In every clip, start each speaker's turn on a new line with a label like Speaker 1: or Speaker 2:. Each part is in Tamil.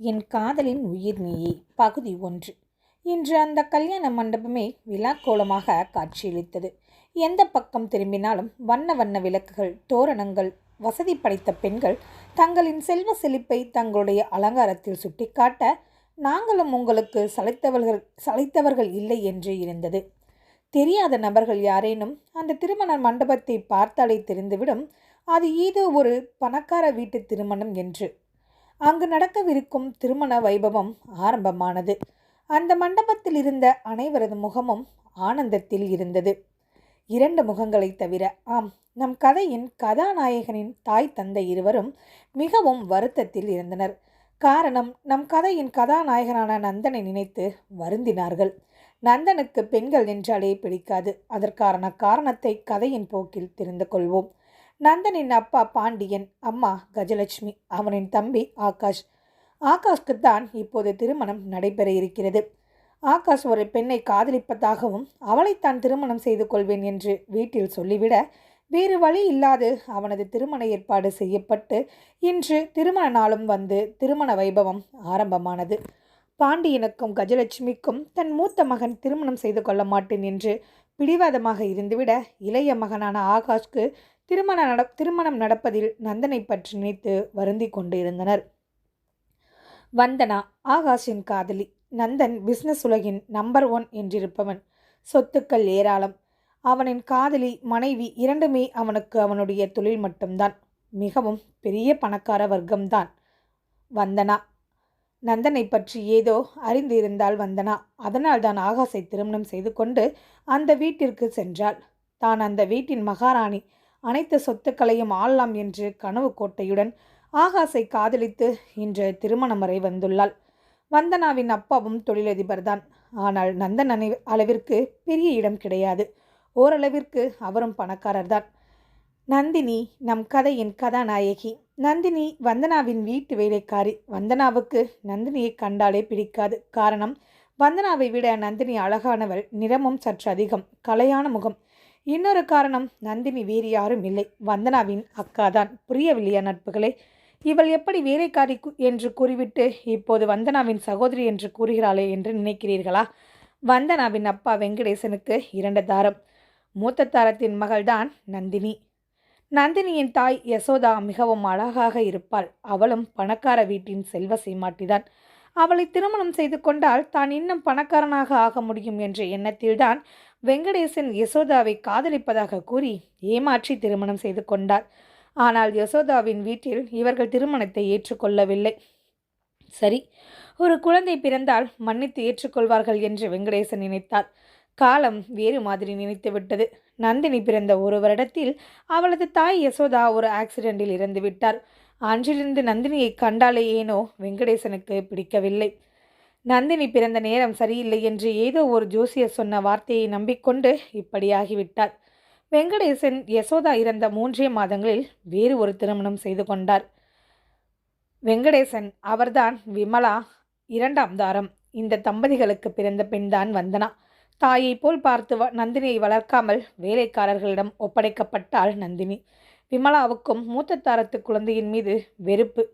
Speaker 1: என் காதலின் உயிர் நீயே. பகுதி ஒன்று. இன்று அந்த கல்யாண மண்டபமே விழாக்கோலமாக காட்சியளித்தது. எந்த பக்கம் திரும்பினாலும் வண்ண வண்ண விளக்குகள் தோரணங்கள் வசதி படைத்த பெண்கள் தங்களின் செல்வ செழிப்பை தங்களுடைய அலங்காரத்தில் சுட்டிக்காட்ட நாங்களும் உங்களுக்கு சளைத்தவர்கள் சளைத்தவர்கள் இல்லை என்று இருந்தது. தெரியாத நபர்கள் யாரேனும் அந்த திருமண மண்டபத்தை பார்த்தாலே தெரிந்துவிடும். அது ஏதோ ஒரு பணக்கார வீட்டு திருமணம் என்று. அங்கு நடக்கவிருக்கும் திருமண வைபவம் ஆரம்பமானது. அந்த மண்டபத்தில் இருந்த அனைவரது முகமும் ஆனந்தத்தில் இருந்தது. இரண்டு முகங்களை தவிர ஆம் நம் கதையின் கதாநாயகனின் தாய் தந்தை இருவரும் மிகவும் வருத்தத்தில் இருந்தனர். காரணம் நம் கதையின் கதாநாயகனான நந்தனை நினைத்து வருந்தினார்கள். நந்தனுக்கு பெண்கள் என்றாலே பிடிக்காது. அதற்கான காரணத்தை கதையின் போக்கில் தெரிந்து கொள்வோம். நந்தனின் அப்பா பாண்டியன் அம்மா கஜலட்சுமி அவனின் தம்பி ஆகாஷ். ஆகாஷ்க்கு தான் இப்போது திருமணம் நடைபெற இருக்கிறது. ஆகாஷ் ஒரு பெண்ணை காதலிப்பதாகவும் அவளைத்தான் திருமணம் செய்து கொள்வேன் என்று வீட்டில் சொல்லிவிட வேறு வழி இல்லாது அவனது திருமண ஏற்பாடு செய்யப்பட்டு இன்று திருமண நாளும் வந்து திருமண வைபவம் ஆரம்பமானது. பாண்டியனுக்கும் கஜலட்சுமிக்கும் தன் மூத்த மகன் திருமணம் செய்து கொள்ள மாட்டேன் என்று பிடிவாதமாக இருந்துவிட இளைய மகனான ஆகாஷ்க்கு திருமண நட திருமணம் நடப்பதில் நந்தனை பற்றி நினைத்து வருந்தி கொண்டு இருந்தனர் வந்தனா ஆகாஷின் காதலி. நந்தன் பிஸ்னஸ் உலகின் நம்பர் ஒன் என்றிருப்பவன். சொத்துக்கள் ஏராளம். அவனின் காதலி மனைவி இரண்டுமே அவனுக்கு அவனுடைய தொழில் மட்டும்தான். மிகவும் பெரிய பணக்கார வர்க்கம்தான். வந்தனா. நந்தனை பற்றி ஏதோ அறிந்து இருந்தால் வந்தனா. அதனால் தான் ஆகாஷை திருமணம் செய்து கொண்டு அந்த வீட்டிற்கு சென்றாள். தான் அந்த வீட்டின் மகாராணி. அனைத்து சொத்துக்களையும் ஆளலாம் என்று கனவு கோட்டையுடன் ஆகாசை காதலித்து இன்று திருமணம் வரை வந்துள்ளாள். வந்தனாவின் அப்பாவும் தொழிலதிபர்தான். ஆனால் நந்தன் அனை அளவிற்கு பெரிய இடம் கிடையாது. ஓரளவிற்கு அவரும் பணக்காரர்தான். நந்தினி நம் கதையின் கதாநாயகி. நந்தினி வந்தனாவின் வீட்டு வேலைக்காரி. வந்தனாவுக்கு நந்தினியை கண்டாலே பிடிக்காது. காரணம் வந்தனாவை விட நந்தினி அழகானவள். நிறமும் சற்று அதிகம். கலையான முகம். இன்னொரு காரணம் நந்தினி வேறு யாரும் இல்லை. வந்தனாவின் அக்காதான். புரியவில்லையா நட்புகளே? இவள் எப்படி வேலைக்காரி என்று கூறிவிட்டு இப்போது வந்தனாவின் சகோதரி என்று கூறுகிறாளே என்று நினைக்கிறீர்களா? வந்தனாவின் அப்பா வெங்கடேசனுக்கு இரண்டு தாரம். மூத்த தாரத்தின் மகள்தான் நந்தினி. நந்தினியின் தாய் யசோதா மிகவும் அழகாக இருப்பாள். அவளும் பணக்கார வீட்டின் செல்வ சீமாட்டிதான். அவளை திருமணம் செய்து கொண்டால் தான் இன்னும் பணக்காரனாக ஆக முடியும் என்ற எண்ணத்தில்தான் வெங்கடேசன் யசோதாவை காதலிப்பதாக கூறி ஏமாற்றி திருமணம் செய்து கொண்டார். ஆனால் யசோதாவின் வீட்டில் இவர்கள் திருமணத்தை ஏற்றுக்கொள்ளவில்லை. சரி ஒரு குழந்தை பிறந்தால் மன்னித்து ஏற்றுக்கொள்வார்கள் என்று வெங்கடேசன் நினைத்தார். காலம் வேறு மாதிரி நினைத்துவிட்டது நந்தினி பிறந்த ஒரு வருடத்தில் அவளது தாய் யசோதா ஒரு ஆக்சிடென்டில் இறந்து விட்டார் அன்றிலிருந்து நந்தினியை கண்டாலே ஏனோ வெங்கடேசனுக்கு பிடிக்கவில்லை. நந்தினி பிறந்த நேரம் சரியில்லை என்று ஏதோ ஒரு ஜோசியர் சொன்ன வார்த்தையை நம்பிக்கொண்டு இப்படியாகிவிட்டார் வெங்கடேசன் யசோதா இறந்த மூன்றே மாதங்களில் வேறு ஒரு திருமணம் செய்து கொண்டார். வெங்கடேசன் அவர்தான் விமலா இரண்டாம் தாரம். இந்த தம்பதிகளுக்கு பிறந்த பெண்தான் வந்தனா. தாயை போல் பார்த்து வ- நந்தினியை வளர்க்காமல் வேலைக்காரர்களிடம் ஒப்படைக்கப்பட்டாள் நந்தினி. விமலாவுக்கும் மூத்த தாரத்து குழந்தையின் மீது வெறுப்பு.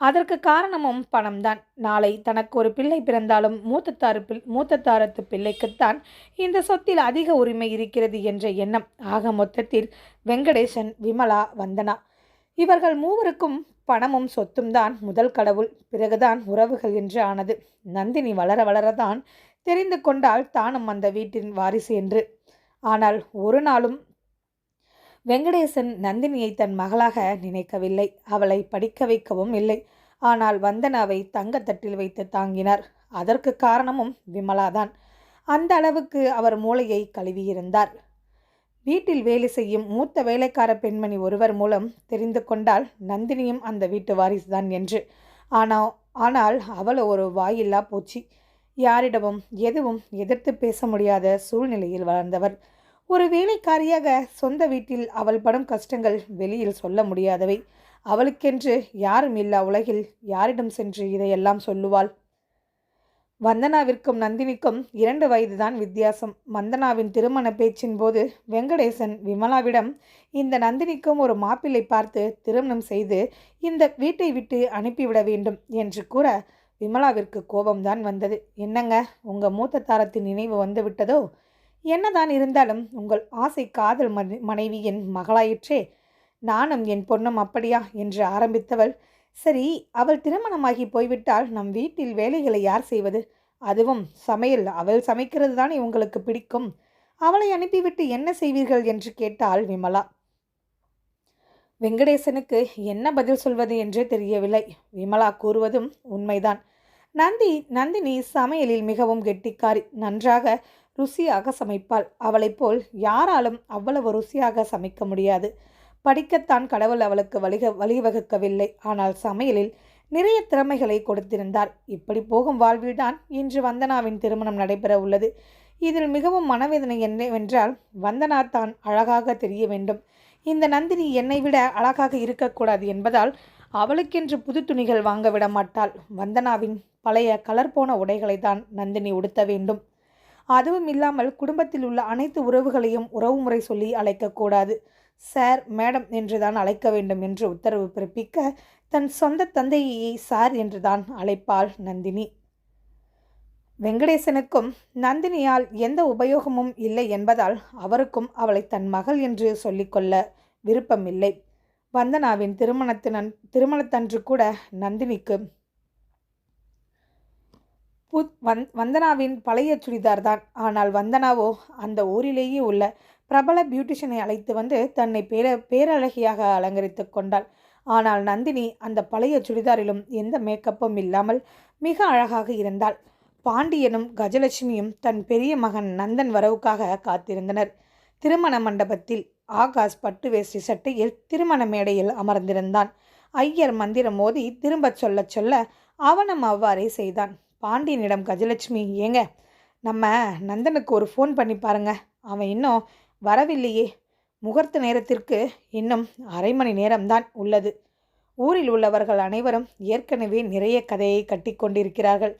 Speaker 1: அதற்கு காரணமும் பணம்தான். நாளை தனக்கு ஒரு பிள்ளை பிறந்தாலும் மூத்தத்தாறு தாரு பிள் பிள்ளைக்குத்தான் இந்த சொத்தில் அதிக உரிமை இருக்கிறது என்ற எண்ணம். ஆக மொத்தத்தில் வெங்கடேசன் விமலா வந்தனா. இவர்கள் மூவருக்கும் பணமும் சொத்தும் தான் முதல் கடவுள். பிறகுதான் உறவுகள் என்று ஆனது. நந்தினி வளர வளரதான் தெரிந்து கொண்டால் தானும் அந்த வீட்டின் வாரிசு என்று. ஆனால் ஒரு நாளும் வெங்கடேசன் நந்தினியை தன் மகளாக நினைக்கவில்லை. அவளை படிக்க வைக்கவும் இல்லை. ஆனால் வந்தனாவை தங்கத்தட்டில் வைத்து தாங்கினார். அதற்கு காரணமும் விமலாதான். அந்த அளவுக்கு அவர் மூளையை கழுவியிருந்தார். வீட்டில் வேலை செய்யும் மூத்த வேலைக்கார பெண்மணி ஒருவர் மூலம் தெரிந்து கொண்டால் நந்தினியும் அந்த வீட்டு வாரிசுதான் என்று. ஆனால் ஆனால் அவளோ ஒரு வாயில்லா போச்சு. யாரிடமும் எதுவும் எதிர்த்து பேச முடியாத சூழ்நிலையில் வளர்ந்தவர். ஒரு வேலைக்காரியாக சொந்த வீட்டில் அவள் படும் கஷ்டங்கள் வெளியில் சொல்ல முடியாதவை. அவளுக்கென்று யாரும் இல்லா உலகில் யாரிடம் சென்று இதையெல்லாம் சொல்லுவாள்? வந்தனாவிற்கும் நந்தினிக்கும் இரண்டு வயதுதான் வித்தியாசம். வந்தனாவின் திருமண பேச்சின் போது வெங்கடேசன் விமலாவிடம் இந்த நந்தினிக்கும் ஒரு மாப்பிள்ளை பார்த்து திருமணம் செய்து இந்த வீட்டை விட்டு அனுப்பிவிட வேண்டும் என்று கூற விமலாவிற்கு கோபம்தான் வந்தது. என்னங்க உங்கள் மூத்த தாரத்தின் நினைவு வந்துவிட்டதோ? என்னதான் இருந்தாலும் உங்கள் ஆசை காதல் மனை என் மகளாயிற்றே. நானும் என் பொண்ணும் அப்படியா? என்று ஆரம்பித்தவள். சரி அவள் திருமணமாகி போய்விட்டால் நம் வீட்டில் வேலைகளை யார் செய்வது? அதுவும் சமையல். அவள் சமைக்கிறது தானே உங்களுக்கு பிடிக்கும். அவளை அனுப்பிவிட்டு என்ன செய்வீர்கள் என்று கேட்டாள் விமலா. வெங்கடேசனுக்கு என்ன பதில் சொல்வது என்றே தெரியவில்லை. விமலா கூறுவதும் உண்மைதான். நந்தி நந்தினி சமையலில் மிகவும் கெட்டிக்காரி. நன்றாக ருசியாக சமைப்பாள். அவளைப் போல் யாராலும் அவ்வளவு ருசியாக சமைக்க முடியாது. படிக்கத்தான் கடவுள் அவளுக்கு வழிக வழிவகுக்கவில்லை. ஆனால் சமையலில் நிறைய திறமைகளை கொடுத்திருந்தார். இப்படி போகும் வாழ்வில்தான் இன்று வந்தனாவின் திருமணம் நடைபெற உள்ளது. இதில் மிகவும் மனவேதனை என்னவென்றால் வந்தனா தான் அழகாக தெரிய வேண்டும். இந்த நந்தினி என்னை விட அழகாக இருக்கக்கூடாது என்பதால் அவளுக்கென்று புது துணிகள் வாங்க விட மாட்டாள். வந்தனாவின் பழைய கலர் போன உடைகளை தான் நந்தினி உடுத்த வேண்டும். அதுவும் இல்லாமல் குடும்பத்தில் உள்ள அனைத்து உறவுகளையும் உறவுமுறை சொல்லி அழைக்கக்கூடாது. சார் மேடம் என்றுதான் அழைக்க வேண்டும் என்று உத்தரவு பிறப்பிக்க தன் சொந்த தந்தையை சார் என்றுதான் அழைப்பாள் நந்தினி. வெங்கடேசனுக்கும் நந்தினியால் எந்த உபயோகமும் இல்லை என்பதால் அவருக்கும் அவளை தன் மகள் என்று சொல்லிக்கொள்ள விருப்பமில்லை. வந்தனாவின் திருமணத்தினன் திருமணத்தன்று கூட நந்தினிக்கு பு வந் வந்தனாவின் பழைய சுடிதார் தான். ஆனால் வந்தனாவோ அந்த ஊரிலேயே உள்ள பிரபல பியூட்டிஷியனை அழைத்து வந்து தன்னை பேர பேரழகியாக அலங்கரித்து கொண்டாள். ஆனால் நந்தினி அந்த பழைய சுடிதாரிலும் எந்த மேக்கப்பும் இல்லாமல் மிக அழகாக இருந்தாள். பாண்டியனும் கஜலட்சுமியும் தன் பெரிய மகன் நந்தன் வரவுக்காக காத்திருந்தனர். திருமண மண்டபத்தில் ஆகாஷ் பட்டு வேஷ்டி சட்டையில் திருமண மேடையில் அமர்ந்திருந்தான். ஐயர் மந்திரம் மோதி திரும்பச் சொல்லச் சொல்ல அவனும் அவ்வாறே செய்தான். பாண்டியனிடம் கஜலட்சுமி ஏங்க நம்ம நந்தனுக்கு ஒரு ஃபோன் பண்ணி பாருங்க. அவன் இன்னும் வரவில்லையே. முகூர்த்த நேரத்திற்கு இன்னும் அரை மணி நேரம்தான் உள்ளது. ஊரில் உள்ளவர்கள் அனைவரும் ஏற்கனவே நிறைய கதையை கட்டி கொண்டிருக்கிறார்கள்.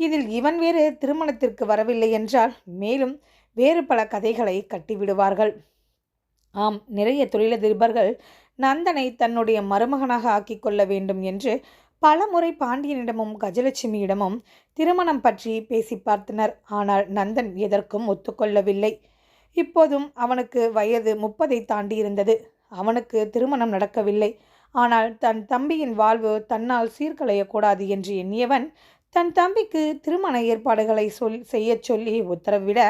Speaker 1: இதில் இவன் வேறு திருமணத்திற்கு வரவில்லை என்றால் மேலும் வேறு பல கதைகளை கட்டிவிடுவார்கள் ஆம் நிறைய தொழிலதிபர்கள் நந்தனை தன்னுடைய மருமகனாக ஆக்கிக்கொள்ள வேண்டும் என்று பல முறை பாண்டியனிடமும் கஜலட்சுமியிடமும் திருமணம் பற்றி பேசி பார்த்தனர். ஆனால் நந்தன் எதற்கும் ஒத்துக்கொள்ளவில்லை. இப்போதும் அவனுக்கு வயது முப்பதை தாண்டி இருந்தது அவனுக்கு திருமணம் நடக்கவில்லை. ஆனால் தன் தம்பியின் வாழ்வு தன்னால் சீர்களையக்கூடாது என்று எண்ணியவன் தன் தம்பிக்கு திருமண ஏற்பாடுகளை சொல் செய்யச் சொல்லி உத்தரவிட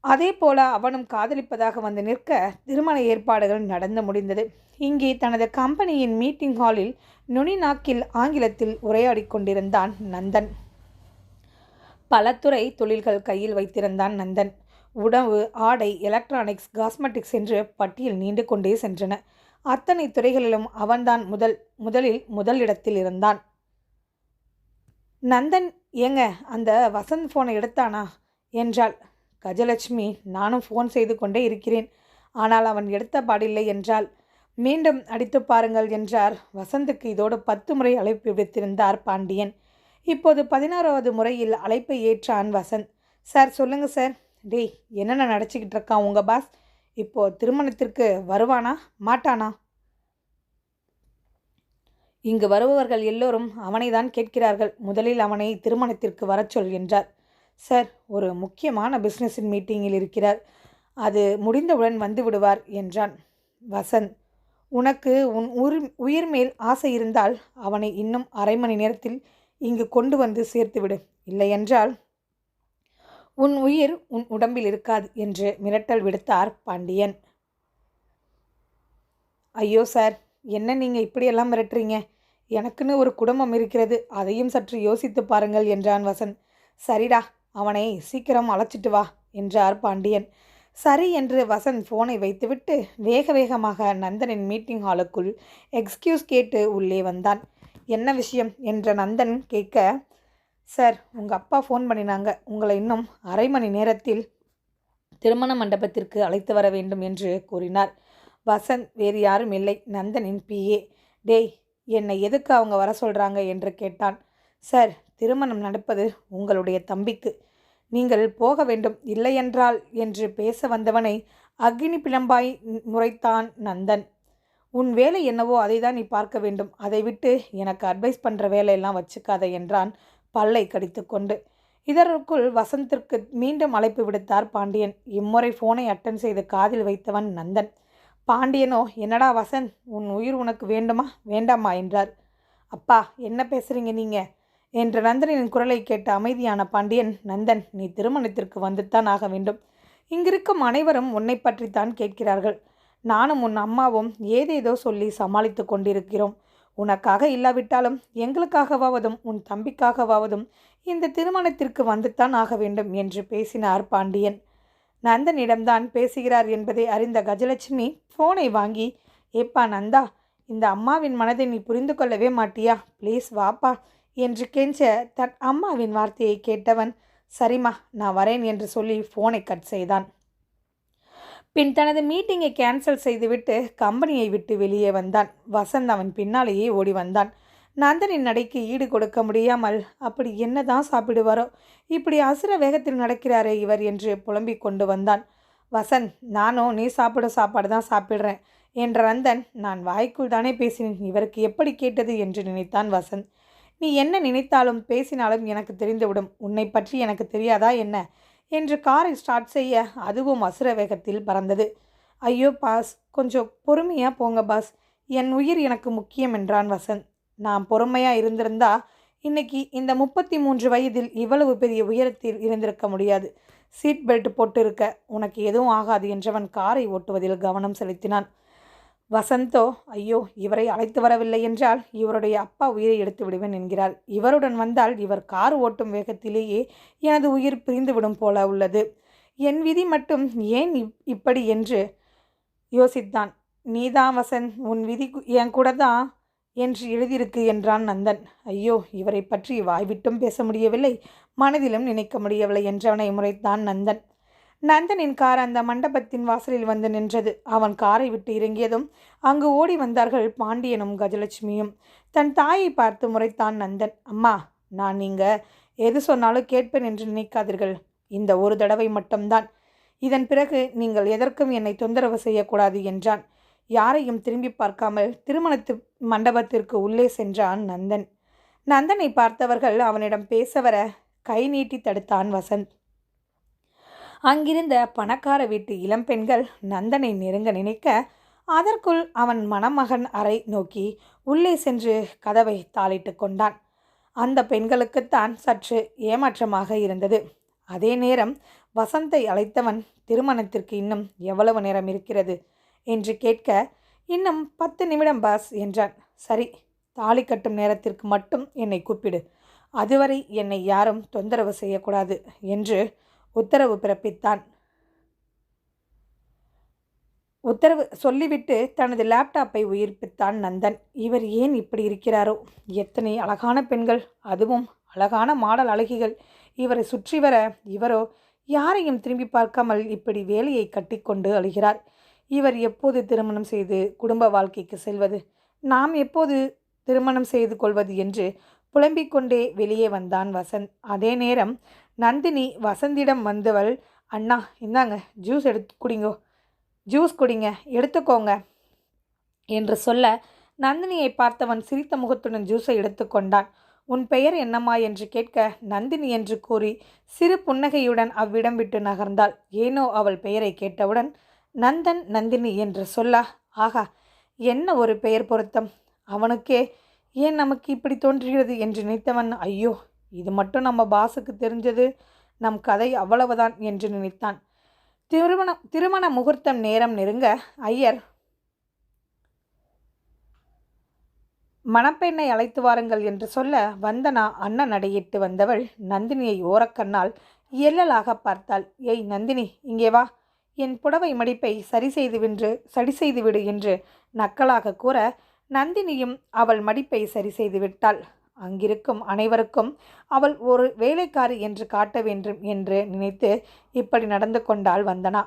Speaker 1: அதே போல அவனும் காதலிப்பதாக வந்து நிற்க திருமண ஏற்பாடுகள் நடந்து முடிந்தது. இங்கே தனது கம்பெனியின் மீட்டிங் ஹாலில் நுனி நாக்கில் ஆங்கிலத்தில் உரையாடி கொண்டிருந்தான் நந்தன். பல துறை தொழில்கள் கையில் வைத்திருந்தான் நந்தன். உணவு ஆடை எலக்ட்ரானிக்ஸ் காஸ்மெட்டிக்ஸ் என்று பட்டியல் நீண்டு கொண்டே சென்றன. அத்தனை துறைகளிலும் அவன்தான் முதல் முதலில் முதலிடத்தில் இருந்தான். நந்தன் ஏங்க அந்த வசந்த் ஃபோனை எடுத்தானா? என்றாள். கஜலட்சுமி நானும் ஃபோன் செய்து கொண்டே இருக்கிறேன். ஆனால் அவன் எடுத்த பாடில்லை என்றால் மீண்டும் அடித்து பாருங்கள் என்றார். வசந்துக்கு இதோடு பத்து முறை அழைப்பு விடுத்திருந்தார் பாண்டியன். இப்போது பதினாறாவது முறையில் அழைப்பை ஏற்றான் வசந்த். சார் சொல்லுங்கள் சார். டேய் என்னென்ன நடச்சிக்கிட்டு இருக்கான் உங்கள் பாஸ்? இப்போது திருமணத்திற்கு வருவானா? மாட்டானா? இங்கு வருபவர்கள் எல்லோரும் அவனை தான் கேட்கிறார்கள். முதலில் அவனை திருமணத்திற்கு வரச் சொல் என்றார். சார் ஒரு முக்கியமான பிஸ்னஸின் மீட்டிங்கில் இருக்கிறார். அது முடிந்தவுடன் வந்து விடுவார் என்றான். வசந்த் உனக்கு உன் உரு உயிர் மேல் ஆசை இருந்தால் அவனை இன்னும் அரை மணி நேரத்தில் இங்கு கொண்டு வந்து சேர்த்துவிடு. இல்லையென்றால் உன் உயிர் உன் உடம்பில் இருக்காது என்று மிரட்டல் விடுத்தார் பாண்டியன். ஐயோ சார் என்ன நீங்கள் இப்படியெல்லாம் மிரட்டுறீங்க? எனக்குன்னு ஒரு குடும்பம் இருக்கிறது. அதையும் சற்று யோசித்து பாருங்கள் என்றான் வசந்த். சரிடா அவனை சீக்கிரம் அழைச்சிட்டு வா என்றார் பாண்டியன். சரி என்று வசந்த் ஃபோனை வைத்துவிட்டு வேக வேகமாக நந்தனின் மீட்டிங் ஹாலுக்குள் எக்ஸ்கியூஸ் கேட்டு உள்ளே வந்தான். என்ன விஷயம்? என்ற நந்தன் கேட்க சார் உங்கள் அப்பா ஃபோன் பண்ணினாங்க. உங்களை இன்னும் அரை மணி நேரத்தில் திருமண மண்டபத்திற்கு அழைத்து வர வேண்டும் என்று கூறினார். வசந்த் வேறு யாரும் இல்லை. நந்தனின் பிஏ டேய் என்னை எதுக்கு அவங்க வர சொல்கிறாங்க என்று கேட்டான். சார் திருமணம் நடப்பது உங்களுடைய தம்பிக்கு. நீங்கள் போக வேண்டும். இல்லையென்றால் என்று பேச வந்தவனை அக்னி பிளம்பாய் முறைத்தான் நந்தன். உன் வேலை என்னவோ அதை தான் நீ பார்க்க வேண்டும். அதை விட்டு எனக்கு அட்வைஸ் பண்ணுற வேலையெல்லாம் வச்சுக்காத என்றான் பல்லை கடித்து கொண்டு. இதற்குள் வசந்திற்கு மீண்டும் அழைப்பு விடுத்தார் பாண்டியன். இம்முறை ஃபோனை அட்டன் செய்து காதில் வைத்தவன் நந்தன். பாண்டியனோ என்னடா வசந்த் உன் உயிர் உனக்கு வேண்டுமா? வேண்டாமா என்றார். அப்பா என்ன பேசுறீங்க நீங்கள் என்ற நந்தனின் குரலை கேட்ட அமைதியான பாண்டியன் நந்தன் நீ திருமணத்திற்கு வந்துத்தான் ஆக வேண்டும். இங்கிருக்கும் அனைவரும் உன்னை பற்றித்தான் கேட்கிறார்கள். நானும் உன் அம்மாவும் ஏதேதோ சொல்லி சமாளித்து கொண்டிருக்கிறோம். உனக்காக இல்லாவிட்டாலும் எங்களுக்காகவாவதும் உன் தம்பிக்காகவாவதும் இந்த திருமணத்திற்கு வந்துத்தான் ஆக வேண்டும் என்று பேசினார் பாண்டியன். நந்தனிடம்தான் பேசுகிறார் என்பதை அறிந்த கஜலட்சுமி ஃபோனை வாங்கி ஏப்பா நந்தா இந்த அம்மாவின் மனதை நீ புரிந்து கொள்ளவே மாட்டியா? ப்ளீஸ் வாப்பா என்று கெஞ்ச தன் அம்மாவின் வார்த்தையை கேட்டவன் சரிம்மா நான் வரேன் என்று சொல்லி ஃபோனை கட் செய்தான். பின் தனது மீட்டிங்கை கேன்சல் செய்துவிட்டு கம்பெனியை விட்டு வெளியே வந்தான். வசந்த் அவன் பின்னாலேயே ஓடி வந்தான். நந்தனின் நடைக்கு ஈடு கொடுக்க முடியாமல் அப்படி என்னதான் சாப்பிடுவாரோ? இப்படி அசுர வேகத்தில் நடக்கிறாரே இவர் என்று புலம்பிக் கொண்டு வந்தான். வசந்த் நானும் நீ சாப்பிட சாப்பாடு தான் சாப்பிட்றேன் என்ற நந்தன் நான் வாய்க்குள் தானே பேசினேன் இவருக்கு எப்படி கேட்டது? என்று நினைத்தான் வசந்த். நீ என்ன நினைத்தாலும் பேசினாலும் எனக்கு தெரிந்துவிடும். உன்னை பற்றி எனக்கு தெரியாதா என்ன? என்று காரை ஸ்டார்ட் செய்ய அதுவும் அசுர வேகத்தில் பறந்தது. ஐயோ பாஸ் கொஞ்சம் பொறுமையாக போங்க பாஸ் என் உயிர் எனக்கு முக்கியம் என்றான் வசந்த். நான் பொறுமையாக இருந்திருந்தா இன்னைக்கு இந்த முப்பத்தி மூன்று வயதில் இவ்வளவு பெரிய உயரத்தில் இருந்திருக்க முடியாது. சீட் பெல்ட் போட்டு இருக்க உனக்கு எதுவும் ஆகாது என்றவன் காரை ஓட்டுவதில் கவனம் செலுத்தினான். வசந்தோ ஐயோ இவரை அழைத்து வரவில்லை என்றால் இவருடைய அப்பா உயிரை எடுத்து விடுவேன் என்கிறார். இவருடன் வந்தால் இவர் கார் ஓட்டும் வேகத்திலேயே எனது உயிர் பிரிந்துவிடும் போல உள்ளது. என் விதி மட்டும் ஏன் இப்படி? என்று யோசித்தான். நீதான் வசந்த் உன் விதி என் கூட தான் என்று எழுதியிருக்கு என்றான் நந்தன். ஐயோ இவரை பற்றி வாய்விட்டும் பேச முடியவில்லை மனதிலும் நினைக்க முடியவில்லை என்றவனை முறைத்தான் நந்தன். நந்தனின் கார் அந்த மண்டபத்தின் வாசலில் வந்து நின்றது. அவன் காரை விட்டு இறங்கியதும் அங்கு ஓடி வந்தார்கள் பாண்டியனும் கஜலட்சுமியும். தன் தாயை பார்த்து முறைத்தான் நந்தன் அம்மா நான் நீங்கள் எது சொன்னாலும் கேட்பேன் என்று நினைக்காதீர்கள். இந்த ஒரு தடவை மட்டும்தான். இதன் பிறகு நீங்கள் எதற்கும் என்னை தொந்தரவு செய்யக்கூடாது என்றான். யாரையும் திரும்பி பார்க்காமல் திருமணத்து மண்டபத்திற்கு உள்ளே சென்றான் நந்தன். நந்தனை பார்த்தவர்கள் அவனிடம் பேச வர கை நீட்டி தடுத்தான் வசந்த். அங்கிருந்த பணக்கார வீட்டு இளம்பெண்கள் நந்தனை நெருங்க நினைக்க அதற்குள் அவன் மணமகன் அறை நோக்கி உள்ளே சென்று கதவை தாளிட்டு கொண்டான். அந்த பெண்களுக்குத்தான் சற்று ஏமாற்றமாக இருந்தது. அதே நேரம் வசந்தை அழைத்தவன் திருமணத்திற்கு இன்னும் எவ்வளவு நேரம் இருக்கிறது? என்று கேட்க இன்னும் பத்து நிமிடம் பாஸ் என்றான். சரி தாலி கட்டும் நேரத்திற்கு மட்டும் என்னை கூப்பிடு. அதுவரை என்னை யாரும் தொந்தரவு செய்யக்கூடாது என்று உத்தரவு பிறப்பித்தான். உத்தரவு சொல்லிவிட்டு தனது லேப்டாப்பை உயிர்ப்பித்தான் நந்தன். இவர் ஏன் இப்படி இருக்கிறாரோ? எத்தனை அழகான பெண்கள் அதுவும் அழகான மாடல் அழகிகள். இவரை சுற்றி வர இவரோ யாரையும் திரும்பி பார்க்காமல் இப்படி வேலையை கட்டிக்கொண்டு அழுகிறார். இவர் எப்போது திருமணம் செய்து குடும்ப வாழ்க்கைக்கு செல்வது? நாம் எப்போது திருமணம் செய்து கொள்வது என்று புலம்பிக் கொண்டே வெளியே வந்தான் வசந்த். அதே நேரம் நந்தினி வசந்திடம் வந்தவள் அண்ணா இந்தாங்க ஜூஸ் எடுத்து குடிங்கோ. ஜூஸ் குடிங்க எடுத்துக்கோங்க என்று சொல்ல நந்தினியை பார்த்தவன் சிரித்த முகத்துடன் ஜூஸை எடுத்துக்கொண்டான் உன் பெயர் என்னம்மா? என்று கேட்க நந்தினி என்று கூறி சிறு புன்னகையுடன் அவ்விடம் விட்டு நகர்ந்தாள். ஏனோ அவள் பெயரை கேட்டவுடன் நந்தன் நந்தினி என்று சொல்ல ஆகா என்ன ஒரு பெயர் பொருத்தம்? அவனுக்கே ஏன் நமக்கு இப்படி தோன்றுகிறது? என்று நினைத்தவன் ஐயோ இது மட்டும் நம்ம பாஸுக்கு தெரிஞ்சது. நம் கதை அவ்வளவுதான் என்று நினைத்தான். திருமண திருமண முகூர்த்தம் நேரம் நெருங்க ஐயர்! மணப்பெண்ணை அழைத்து வாருங்கள் என்று சொல்ல வந்தனா அண்ணன் நடையிட்டு வந்தவள் நந்தினியை ஓரக்கண்ணால் எல்லலாக பார்த்தாள். ஏய் நந்தினி இங்கே வா. என் புடவை மடிப்பை சரி செய்து வின்று சரி செய்துவிடு என்று நக்கலாக கூற நந்தினியும் அவள் மடிப்பை சரி செய்து விட்டாள். அங்கிருக்கும் அனைவருக்கும் அவள் ஒரு வேலைக்காரி என்று காட்ட வேண்டும் என்று நினைத்து இப்படி நடந்து கொண்டாள் வந்தனா.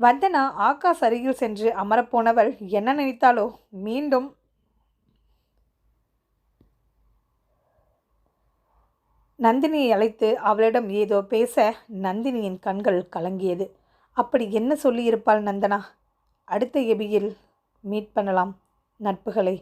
Speaker 1: வந்தனா ஆகாஷ் அருகில் சென்று அமரப்போனவள் என்ன நினைத்தாலோ மீண்டும் நந்தினியை அழைத்து அவளிடம் ஏதோ பேச நந்தினியின் கண்கள் கலங்கியது. அப்படி என்ன சொல்லியிருப்பாள் நந்தனா? அடுத்த எபியில் மீட் பண்ணலாம். நட்புகளை.